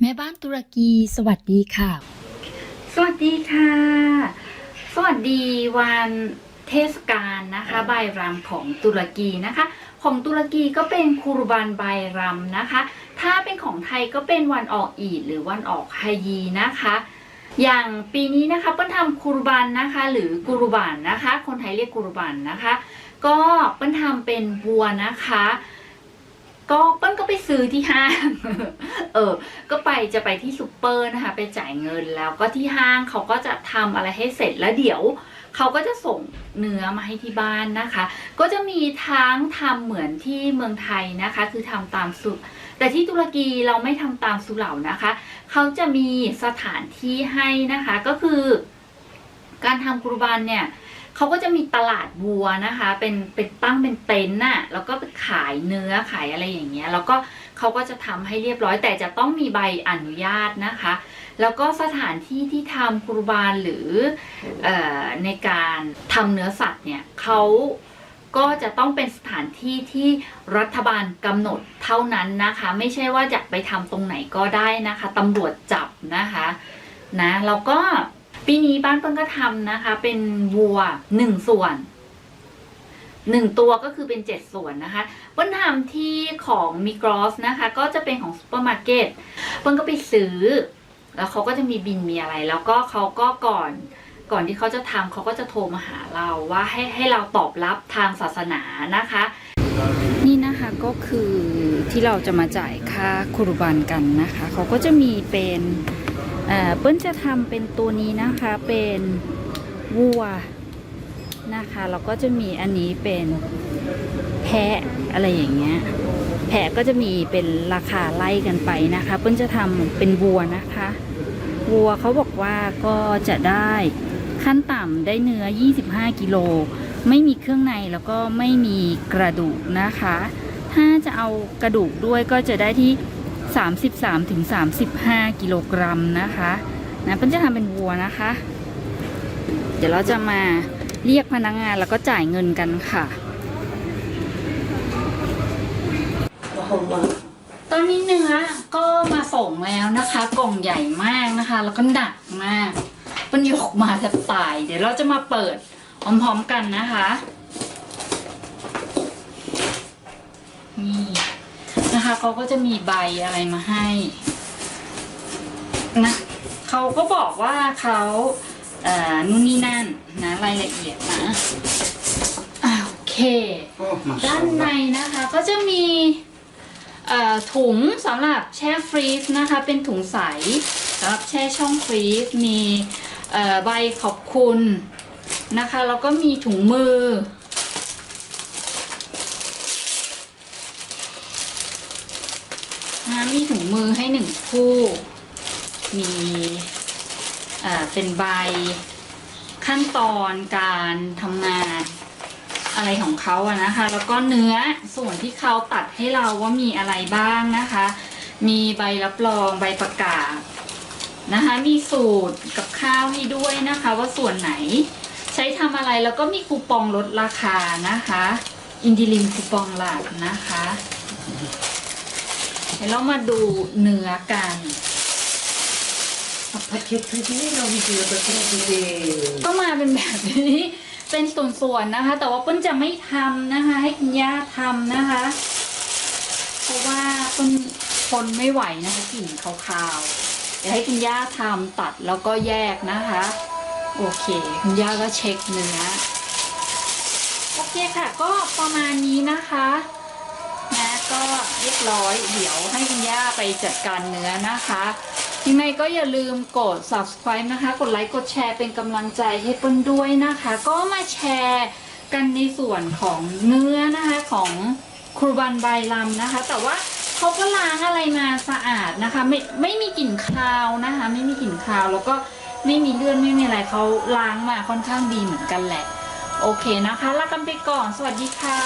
แม่บ้านตุรกีสวัสดีค่ะ สวัสดีค่ะ สวัสดีวันเทศกาลนะคะใบารัมของตุรกีนะคะ ของตุรกีก็เป็นคูรุบันใบารัมนะคะ ถ้าเป็นของไทยก็เป็นวันออกอีดหรือวันออกฮายีนะคะ อย่างปีนี้นะคะเปิ้ลทำคูรุบันนะคะ หรือกุรุบันนะคะ คนไทยเรียกกุรุบันนะคะ ก็เปิ้ลทำเป็นบัวนะคะ ก็เปิ้ลก็ไปซื้อที่ห้าง เออ ก็ไปจะไปที่ซูเปอร์นะคะ ไปจ่ายเงินแล้วก็ที่ห้างเขาก็จะทำอะไรให้เสร็จแล้วเดี๋ยวเขาก็จะส่งเนื้อมาให้ที่บ้านนะคะ ก็จะมีทั้งทำเหมือนที่เมืองไทยนะคะ คือทำตามสูตรแต่ที่ตุรกีเราไม่ทำตามสุเหร่านะคะ เขาจะมีสถานที่ให้นะคะ ก็คือ การทำกุรบานเนี่ย เขาก็จะมีตลาดวัวนะคะ เป็นเป็นตั้งเป็นเต็นท์น่ะแล้วก็ไปขายเนื้อขายอะไรอย่างเงี้ย แล้วก็เขาก็จะทำให้เรียบร้อย แต่จะต้องมีใบอนุญาตนะคะ แล้วก็สถานที่ที่ทำกุรบานหรือเออในการทำเนื้อสัตว์เนี่ยเขาก็จะต้องเป็นสถานที่ที่รัฐบาลกำหนดเท่านั้นนะคะ ไม่ใช่ว่าอยากไปทำตรงไหนก็ได้นะคะตำรวจจับนะคะนะแล้วก็ ปีนี้บ้านเปิ้ลก็ทำนะคะ เป็นวัวหนึ่งส่วนหนึ่งตัวก็คือเป็นเจ็ดส่วนนะคะเปิ้ลทำที่ของมิกรอสนะคะ ก็จะเป็นของซูเปอร์มาร์เก็ตเปิ้ลก็ไปซื้อ แล้วเขาก็จะมีบินมีอะไร แล้วก็เขาก็ก่อนก่อนที่เขาจะทำเขาก็จะโทรมาหาเราว่าให้ให้เราตอบรับทางศาสนานะคะ นี่นะคะก็คือที่เราจะมาจ่ายค่าคุรุบันกันนะคะ เขาก็จะมีเป็น เออปิ้ลจะทำเป็นตัวนี้นะคะเป็นวัวนะคะแล้วก็จะมีอันนี้เป็นแพะอะไรอย่างเงี้ยแพะก็จะมีเป็นราคาไล่กันไปนะคะ เปิ้ลจะทำเป็นวัวนะคะ วัวเขาบอกว่าก็จะได้ขั้นต่ำได้เนื้อ 25 กิโล ไม่มีเครื่องในแล้วก็ไม่มีกระดูกนะคะ ถ้าจะเอากระดูกด้วยก็จะได้ที่ 33ถึง35 กิโลกรัมนะคะนะเปิ้ลจะทำเป็นวัวนะคะ เดี๋ยวเราจะมาเรียกพนักงานแล้วก็จ่ายเงินกันค่ะ ตอนนี้เนื้อก็มาส่งแล้วนะคะ กล่องใหญ่มากนะคะ แล้วก็หนักมากมันยกมาแทบตาย เดี๋ยวเราจะมาเปิดพร้อมๆกันนะคะ นี่ นะคะเขาก็จะมีใบอะไรมาให้นะเขาก็บอกว่าเขาเอ่อนู่นนี่นั่นนะรายละเอียดนะอ่าโอเคด้านในนะคะก็จะมีเอ่อถุงสำหรับแช่ฟรีซนะคะ เป็นถุงใสสำหรับแช่ช่องฟรีซมีเอ่อใบขอบคุณนะคะแล้วก็มีถุงมือ นะมีถุงมือให้หนึ่งคู่ มีเป็นใบขั้นตอนการทำงานอะไรของเขาอะนะคะ แล้วก็เนื้อส่วนที่เขาตัดให้เราว่ามีอะไรบ้างนะคะ มีใบรับรองใบประกาศนะคะ มีสูตรกับข้าวให้ด้วยนะคะ ว่าส่วนไหนใช้ทำอะไรแล้วก็มีคูปองลดราคานะคะ อินดิลิมคูปองหลักนะคะ เดี๋ยวเรามาดูเนื้อกัน Pacchettini non mi piace perché ก็มาเป็นแบบนี้ เป็นส่วนๆนะคะ แต่ว่าเปิ้ลจะไม่ทำนะคะ ให้คุณย่าทำนะคะ เพราะว่าเปิ้ลทนไม่ไหวนะคะกลิ่นคาวๆเดี๋ยวให้คุณย่าทำตัดแล้วก็แยกนะคะ โอเค คุณย่าก็เช็คเนื้อโอเคค่ะ ก็ประมาณนี้นะคะนะก็เรีย บร้อย เดี๋ยวให้คุณย่าไปจัดการเนื้อนะคะ ยังไงก็อย่าลืมกด subscribe นะคะ กดไลค์กดแชร์เป็นกำลังใจให้เปิ้ลด้วยนะคะ ก็มาแชร์กันในส่วนของเนื้อนะคะของครูบันใบลำนะคะ แต่ว่าเขาก็ล้างอะไรมาสะอาดนะคะ ไม่ไม่มีกลิ่นคาวนะคะ ไม่มีกลิ่นคาวแล้วก็ไม่มีเลือดไม่มีอะไรเขาล้างมาค่อนข้างดีเหมือนกันแหละ โอเคนะคะลากันไปก่อน สวัสดีค่ะ